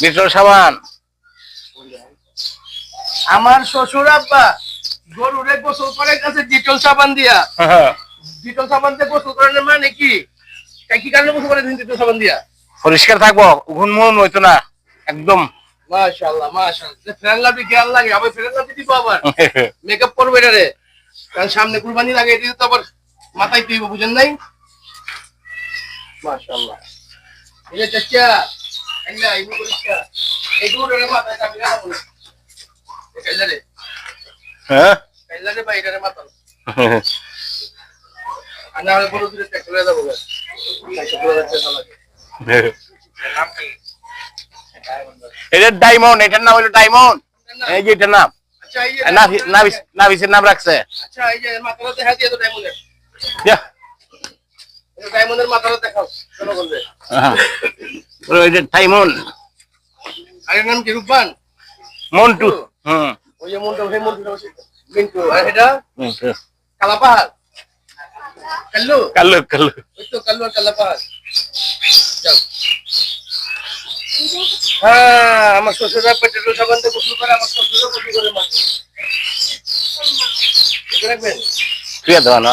Beetle সাবান। আমার শ্বশুর আব্বা গরুরে গোসল করে কাছে ডিটল সাবান দিয়া। ডিটল সাবান দিয়ে গোসল করানোর মানে কি? কি কারণে গোসল করে ডিটল সাবান দিয়া? পরিষ্কার থাকব ঘুনমুন হইতো না একদম। মাশাআল্লাহ মাশাআল্লাহ। লাভি খেয়াল লাগে? আবার ফ্রেন্ড লাভি দিব আবার? মেকআপ করবে রে। কারণ সামনে কুরবানি লাগে এটা তো আবার মাথায় তুই বুঝেন নাই? মাশাআল্লাহ। এই যে চাচা হ্যাঁ? কাইলা রে বাইরে রে মাথা আনা হলে বড় দূরে চেক করে দেবো চারশো করে যাচ্ছে লাগে নাম কি? এটা ডায়মন্ড এটার নাম হলো ডায়মন্ড। এই যে এটার নাম। আচ্ছা নাভি- নাভিসের নাম রাখছে। আচ্ছা এই যে মাথাটা দেখা দিয়ে তো ডায়মন্ডের। ডায়মন্ডের মাথাটা দেখাও। বলবে। হ্যাঁ। ওই এর নাম কি রূপবান? মন্টু। হুম। ওই যে মন্টু মিন্টু। আর এটা? কালা পাহাড়। কাল্লু? কাল্লু কাল্লু। ওই তো কাল্লু আর কালা যাও। হ্যাঁ আমার শ্বশুরা পেট্রোল সাবান দিয়ে গোসল করে আমার শ্বশুরও গোসল করে মাছ রাখবেন? তুই দেওয়া না